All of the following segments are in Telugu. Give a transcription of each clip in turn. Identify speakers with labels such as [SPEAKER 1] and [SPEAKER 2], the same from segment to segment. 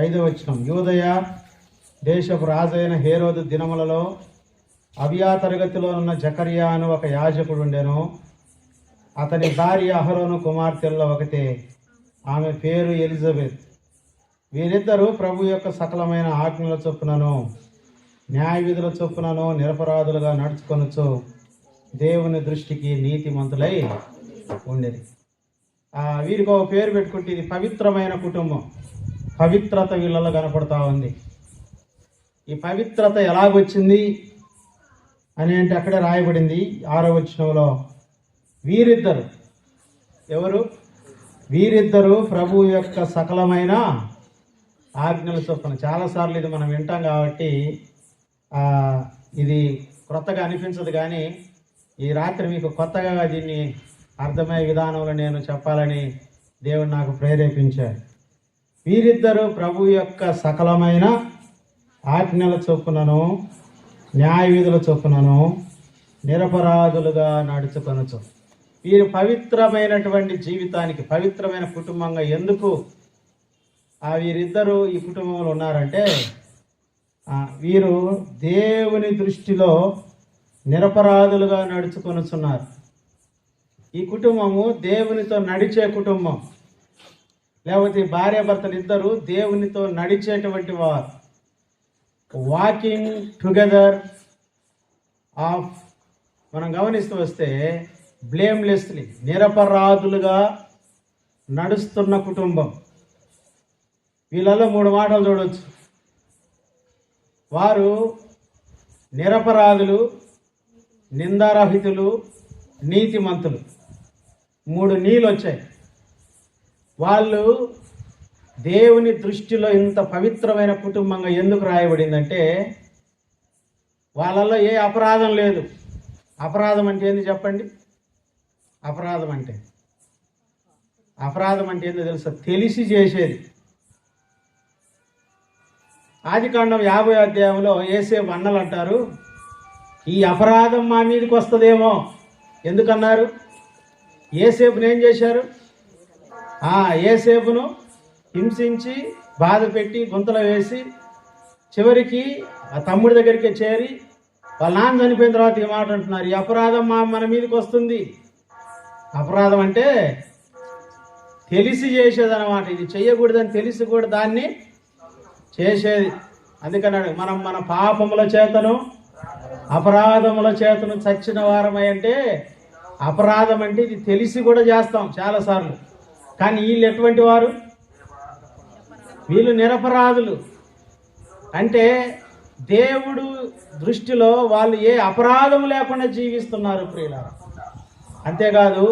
[SPEAKER 1] ఐదో వచనం. యూదయ దేశపు రాజైన హేరోదు దినములలో అవియా తరగతిలో ఉన్న జకరియా అని ఒక యాజకుడు ఉండెను. అతని భార్య అహరోను కుమార్తెల్లో ఒకతే. ఆమె పేరు ఎలిజబెత్. వీరిద్దరూ ప్రభు యొక్క సకలమైన ఆజ్ఞల చొప్పునను న్యాయ విధుల చొప్పునను నిరపరాధులుగా నడుచుకొనొచ్చు దేవుని దృష్టికి నీతిమంతులై ఉండేది. వీరికి ఒక పేరు పెట్టుకుంటే ఇది పవిత్రమైన కుటుంబం. పవిత్రత వీళ్ళలో కనపడతా ఉంది. ఈ పవిత్రత ఎలాగొచ్చింది అని అంటే అక్కడే రాయబడింది ఆరో వచనంలో. వీరిద్దరు. ఎవరు? వీరిద్దరు ప్రభు యొక్క సకలమైన ఆజ్ఞల చొప్పున. చాలాసార్లు ఇది మనం వింటాం కాబట్టి ఇది క్రొత్తగా అనిపించదు కానీ ఈ రాత్రి మీకు కొత్తగా దీన్ని అర్థమయ్యే విధానంలో నేను చెప్పాలని దేవుడు నాకు ప్రేరేపించాడు. వీరిద్దరూ ప్రభు యొక్క సకలమైన ఆజ్ఞల చొప్పునను న్యాయ విధుల చొప్పునను నిరపరాధులుగా నడుచుకొనచ్చు వీరు పవిత్రమైనటువంటి జీవితానికి పవిత్రమైన కుటుంబంగా ఎందుకు ఆ వీరిద్దరూ ఈ కుటుంబంలో ఉన్నారంటే వీరు దేవుని దృష్టిలో నిరపరాధులుగా నడుచుకొనుచున్నారు. ఈ కుటుంబము దేవునితో నడిచే కుటుంబం. లేకపోతే ఈ భార్యాభర్తలు ఇద్దరు దేవునితో నడిచేటువంటి వారు. వాకింగ్ టుగెదర్ ఆఫ్ మనం గమనిస్తూ వస్తే బ్లేమ్లెస్లీ నిరపరాధులుగా నడుస్తున్న కుటుంబం. వీళ్ళలో మూడు మాటలు చూడవచ్చు వారు నిరపరాధులు నిందారహితులు నీతిమంతులు. మూడు నీళ్ళు వచ్చాయి వాళ్ళు దేవుని దృష్టిలో ఇంత పవిత్రమైన కుటుంబంగా ఎందుకు రాయబడిందంటే వాళ్ళల్లో ఏ అపరాధం లేదు. అపరాధం అంటే ఏంది చెప్పండి? అపరాధం అంటే అపరాధం అంటే ఏందో తెలుసా? తెలిసి చేసేది. ఆదికాండం యాభై అధ్యాయంలో ఏసేపు అన్నలు అంటారు ఈ అపరాధం మా మీదకి వస్తుందేమో. ఎందుకన్నారు? ఏసేపుని ఏం చేశారు? ఏసేపును హింసించి బాధ పెట్టి గుంతలో వేసి చివరికి ఆ తమ్ముడి దగ్గరికి చేరి వాళ్ళ నాన్న చనిపోయిన తర్వాత ఈ మాట అంటున్నారు. ఈ అపరాధం మా మన మీదకి వస్తుంది. అపరాధం అంటే తెలిసి చేసేదన్నమాట. ఇది చేయకూడదని తెలిసి కూడా దాన్ని చేసేది. అందుకన్నాడు మనం మన పాపముల చేతను అపరాధముల చేతను చచ్చిన వారమై అంటే అపరాధం అంటే ఇది తెలిసి కూడా చేస్తాం చాలాసార్లు కానీ వీళ్ళు ఎటువంటి వారు? వీళ్ళు నిరపరాధులు. అంటే దేవుడు దృష్టిలో వాళ్ళు ఏ అపరాధం లేకుండా జీవిస్తున్నారు ప్రియుల అంతేకాదు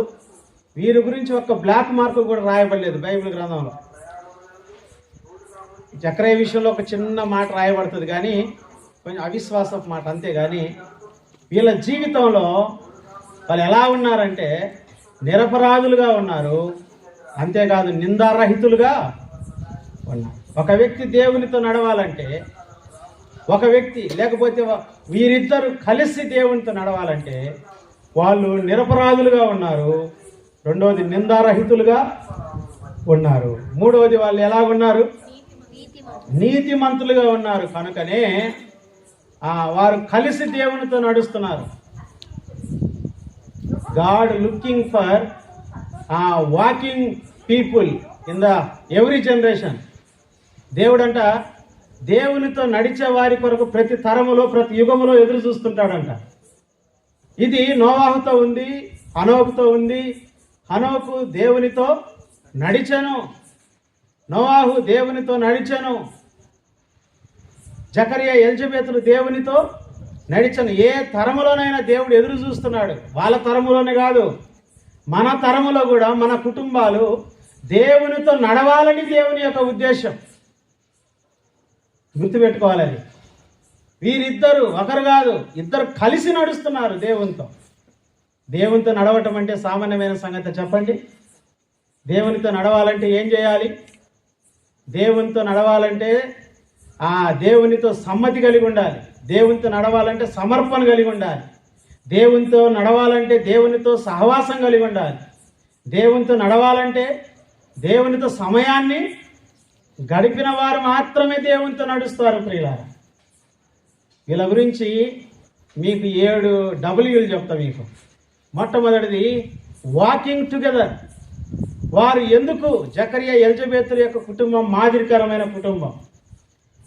[SPEAKER 1] వీరి గురించి ఒక బ్లాక్ మార్క్ కూడా రాయబడలేదు బైబిల్ గ్రంథంలో. చక్రయ విషయంలో ఒక చిన్న మాట రాయబడుతుంది కానీ కొంచెం అవిశ్వాసం మాట అంతే కానీ వీళ్ళ జీవితంలో వాళ్ళు ఎలా ఉన్నారంటే నిరపరాధులుగా ఉన్నారు. అంతేకాదు నిందారహితులుగా ఉన్నారు ఒక వ్యక్తి దేవునితో నడవాలంటే ఒక వ్యక్తి లేకపోతే వీరిద్దరు కలిసి దేవునితో నడవాలంటే వాళ్ళు నిరపరాధులుగా ఉన్నారు రెండవది నిందారహితులుగా ఉన్నారు మూడవది వాళ్ళు ఎలా ఉన్నారు? నీతిమంతులుగా ఉన్నారు. కనుకనే వారు కలిసి దేవునితో నడుస్తున్నారు. God looking for walking people in the every generation. దేవుడంట దేవునితో నడిచే వారి కొరకు ప్రతి తరములో ప్రతి యుగములో ఎదురు చూస్తుంటాడంట. ఇది నోవాహుతో ఉంది హనోకుతో ఉంది. హనోకు దేవునితో నడిచాను. నోవాహు దేవునితో నడిచాను. జకరియా ఎల్జబెతులు దేవునితో నడిచను. ఏ తరములోనైనా దేవుడు ఎదురు చూస్తున్నాడు. వాళ్ళ తరములోనే కాదు మన తరములో కూడా మన కుటుంబాలు దేవునితో నడవాలని దేవుని యొక్క ఉద్దేశం. గుర్తుపెట్టుకోవాలని వీరిద్దరు ఒకరు కాదు ఇద్దరు కలిసి నడుస్తున్నారు దేవునితో. దేవునితో నడవటం అంటే సామాన్యమైన సంగతి చెప్పండి. దేవునితో నడవాలంటే ఏం చేయాలి? దేవునితో నడవాలంటే ఆ దేవునితో సమ్మతి కలిగి ఉండాలి. దేవునితో నడవాలంటే సమర్పణ కలిగి ఉండాలి. దేవునితో నడవాలంటే దేవునితో సహవాసం కలిగి ఉండాలి. దేవునితో నడవాలంటే దేవునితో సమయాన్ని గడిపిన వారు మాత్రమే దేవునితో నడుస్తారు ప్రియులారా. వీళ్ళ గురించి మీకు ఏడు డబ్ల్యూలు చెప్తా మీకు. మొట్టమొదటిది వాకింగ్ టుగెదర్ వారు ఎందుకు జకరియా ఎలిజబెత్తుల యొక్క కుటుంబం మాదిరికరమైన కుటుంబం?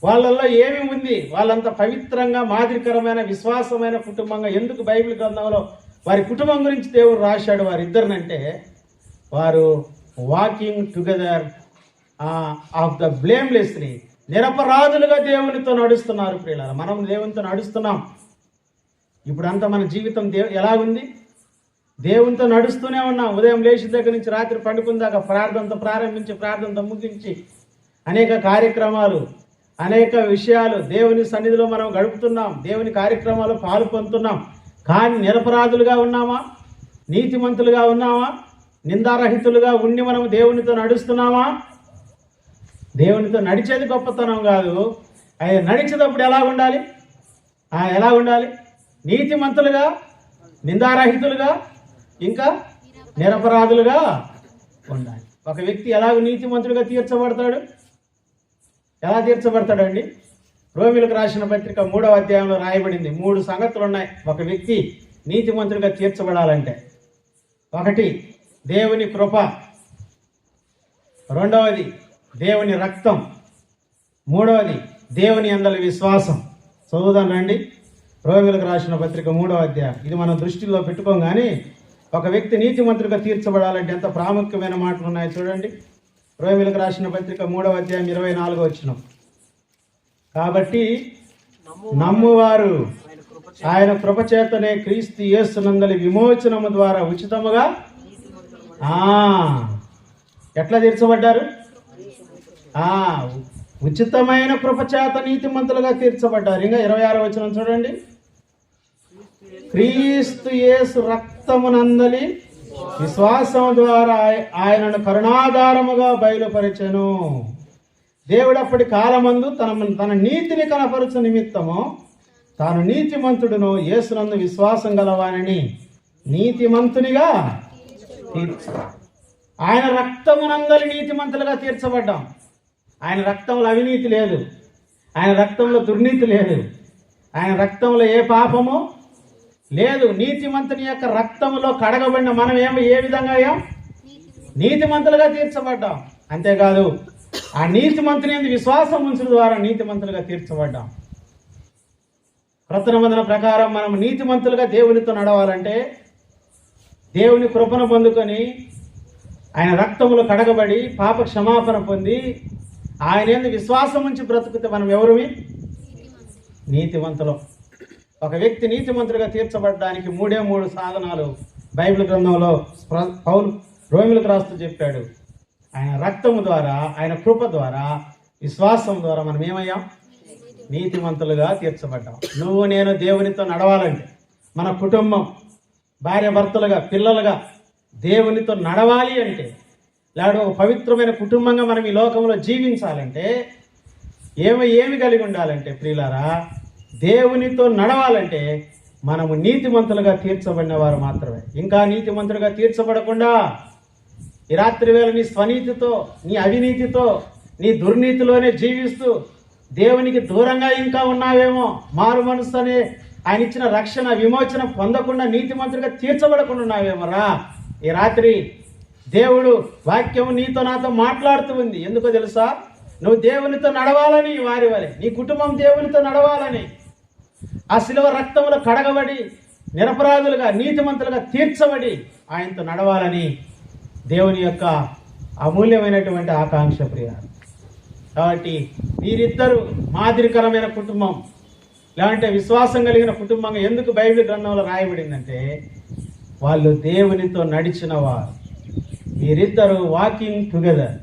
[SPEAKER 1] వాళ్ళల్లో ఏమి ఉంది? వాళ్ళంత పవిత్రంగా మాదిరికరమైన విశ్వాసమైన కుటుంబంగా ఎందుకు బైబిల్ గ్రంథంలో వారి కుటుంబం గురించి దేవుడు రాశాడు వారిద్దరినంటే వారు వాకింగ్ టుగెదర్ ఆఫ్ ద బ్లేమ్లెస్ని నిరపరాధులుగా దేవునితో నడుస్తున్నారు పిల్లలు మనం దేవునితో నడుస్తున్నాం. ఇప్పుడంతా మన జీవితం దేవు ఎలాగుంది? దేవునితో నడుస్తూనే ఉన్నాం. ఉదయం లేచి దగ్గర నుంచి రాత్రి పండుకుందాక ప్రార్థనతో ప్రారంభించి ప్రార్థనతో ముగించి అనేక కార్యక్రమాలు అనేక విషయాలు దేవుని సన్నిధిలో మనం గడుపుతున్నాం. దేవుని కార్యక్రమాలు పాలు పొందుతున్నాం. కానీ నిరపరాధులుగా ఉన్నామా? నీతిమంతులుగా ఉన్నామా? నిందారహితులుగా ఉండి మనం దేవునితో నడుస్తున్నామా? దేవునితో నడిచేది గొప్పతనం కాదు. ఆయన నడిచేటప్పుడు ఎలా ఉండాలి? ఎలా ఉండాలి? నీతిమంతులుగా నిందారహితులుగా ఇంకా నిరపరాధులుగా ఉండాలి. ఒక వ్యక్తి ఎలాగ నీతిమంతులుగా తీర్చబడతాడు? ఎలా తీర్చబడతాడు అండి రోమిలకు రాసిన పత్రిక మూడవ అధ్యాయంలో రాయబడింది. మూడు సంగతులు ఉన్నాయి ఒక వ్యక్తి నీతిమంతులుగా తీర్చబడాలంటే. ఒకటి దేవుని కృప. రెండవది దేవుని రక్తం. మూడవది దేవుని అందల విశ్వాసం. చదువుదానండి రోగులకు రాసిన పత్రిక మూడవ అధ్యాయం. ఇది మనం దృష్టిలో పెట్టుకోం కానీ ఒక వ్యక్తి నీతిమంతుడిగా తీర్చబడాలంటే ఎంత ప్రాముఖ్యమైన మాటలు ఉన్నాయో చూడండి. రోమిలకు రాసిన పత్రిక మూడవ అధ్యాయం ఇరవై నాలుగో వచ్చిన కాబట్టి నమ్మువారు. ఆయన కృపచేతనే క్రీస్తు యేసునందలి విమోచనము ద్వారా ఉచితముగా ఎట్లా తీర్చబడ్డారు? ఉచితమైన కృపచేత నీతిమంతులుగా తీర్చబడ్డారు. ఇంకా ఇరవై ఆరు వచ్చిన చూడండి. క్రీస్తు యేసు రక్తమునందలి విశ్వాసం ద్వారా ఆయనను కరుణాధారముగా బయలుపరిచెను. దేవుడు అప్పటి కాలమందు తన తన నీతిని కనపరచు నిమిత్తము తాను నీతిమంతుడును యేసునందు విశ్వాసం గలవానని నీతిమంతునిగా ఆయన రక్తమునందలి నీతిమంతులుగా తీర్చబడ్డాం. ఆయన రక్తంలో అవినీతి లేదు. ఆయన రక్తంలో దుర్నీతి లేదు. ఆయన రక్తంలో ఏ పాపము లేదు. నీతిమంతుని యొక్క రక్తంలో కడగబడిన మనం ఏమి ఏ విధంగా అయ్యాం? నీతిమంతులుగా తీర్చబడ్డాం. అంతేకాదు ఆ నీతిమంతుని ఎందుకు విశ్వాసం ఉంచడం ద్వారా నీతిమంతులుగా తీర్చబడ్డాం. క్రొత్త నిబంధన ప్రకారం మనం నీతిమంతులుగా దేవునితో నడవాలంటే దేవుని కృపను పొందుకొని ఆయన రక్తములు కడగబడి పాప క్షమాపణ పొంది ఆయన విశ్వాసం ఉంచి బ్రతుకుతే మనం ఎవరివి నీతివంతులం. ఒక వ్యక్తి నీతిమంతుడిగా తీర్చబడడానికి మూడే మూడు సాధనాలు బైబిల్ గ్రంథంలో స్ప్ర- పౌలు రోమిలకు రాస్తూ చెప్పాడు. ఆయన రక్తము ద్వారా ఆయన కృప ద్వారా విశ్వాసం ద్వారా మనం ఏమయ్యాం? నీతిమంతులుగా తీర్చబడ్డాం. నువ్వు నేను దేవునితో నడవాలంటే మన కుటుంబం భార్య భర్తలుగా పిల్లలుగా దేవునితో నడవాలి అంటే లేకపోతే ఒక పవిత్రమైన కుటుంబంగా మనం ఈ లోకంలో జీవించాలంటే ఏమి ఏమి కలిగి ఉండాలంటే ప్రియులారా దేవునితో నడవాలంటే మనము నీతిమంతులుగా తీర్చబడిన వారు మాత్రమే. ఇంకా నీతిమంతులుగా తీర్చబడకుండా ఈ రాత్రి వేళ నీ స్వనీతితో నీ అవినీతితో నీ దుర్నీతిలోనే జీవిస్తూ దేవునికి దూరంగా ఇంకా ఉన్నావేమో మారు మనసు అనే ఆయన ఇచ్చిన రక్షణ విమోచన పొందకుండా నీతిమంతుడిగా తీర్చబడకుండా ఉన్నావేమరా ఈ రాత్రి దేవుడు వాక్యం నీతో నాతో మాట్లాడుతూ ఉంది. ఎందుకో తెలుసా? నువ్వు దేవునితో నడవాలని వారి వలె. నీ కుటుంబం దేవునితో నడవాలని. ఆ శిలువ రక్తంలో కడగబడి నిరపరాధులుగా నీతిమంతులుగా తీర్చబడి ఆయనతో నడవాలని దేవుని యొక్క అమూల్యమైనటువంటి ఆకాంక్ష ప్రియ. కాబట్టి వీరిద్దరూ మాదిరికరమైన కుటుంబం. లేదంటే విశ్వాసం కలిగిన కుటుంబంగా ఎందుకు బైబిల్ గ్రంథంలో రాయబడిందంటే వాళ్ళు దేవునితో నడిచిన వారు. వీరిద్దరూ వాకింగ్ టుగెదర్